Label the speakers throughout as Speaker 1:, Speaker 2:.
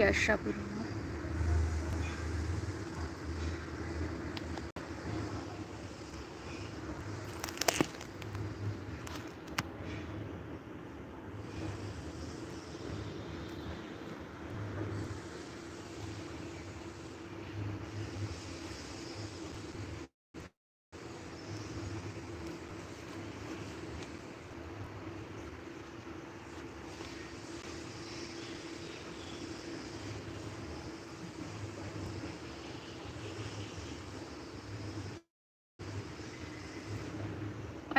Speaker 1: શ્રી આશાપુરામાં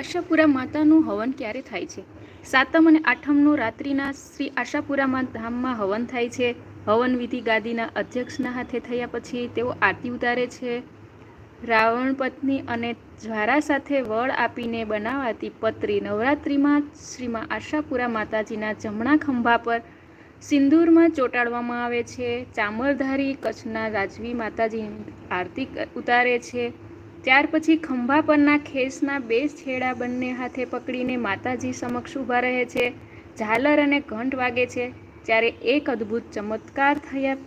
Speaker 1: આશાપુરા માતાનું હવન ક્યારે થાય છે? સાતમ અને આઠમનું રાત્રિના શ્રી આશાપુરામાં ધામમાં હવન થાય છે. હવન વિધિ ગાદીના અધ્યક્ષના હાથે થયા પછી તેઓ આરતી ઉતારે છે. રાવણ પત્ની અને જ્વારા સાથે વળ આપીને બનાવાતી પત્રી નવરાત્રિમાં શ્રીમાં આશાપુરા માતાજીના જમણા ખંભા પર સિંદૂરમાં ચોંટાડવામાં આવે છે. ચામરધારી કચ્છના રાજવી માતાજીની આરતી ઉતારે છે. ત્યાર પછી ખંભા પરના ખેસના બે છેડા બંને હાથે પકડીને માતાજી સમક્ષ ઊભા રહે છે. ઝાલર અને ઘંટ વાગે છે ત્યારે એક અદ્ભુત ચમત્કાર થયા,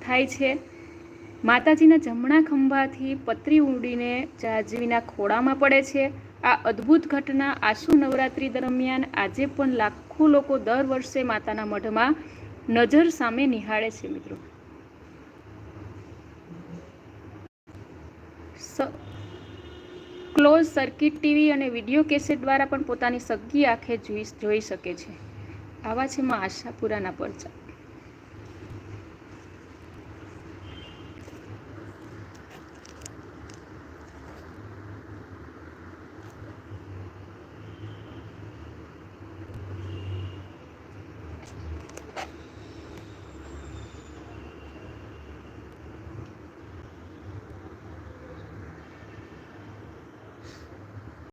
Speaker 1: થાય છે. માતાજીના જમણા ખંભાથી પતરી ઉડીને જાજવીના ખોળામાં પડે છે. આ અદ્ભુત ઘટના આસુ નવરાત્રિ દરમિયાન આજે પણ લાખો લોકો દર વર્ષે માતાના મઢમાં નજર સામે નિહાળે છે મિત્રો. ક્લોઝ સર્કિટ ટીવી અને વીડિયો કેસેટ દ્વારા પણ પોતાની સગી આંખે જોઈ શકે છે. આવા છે માં આશાપુરાના પરચા.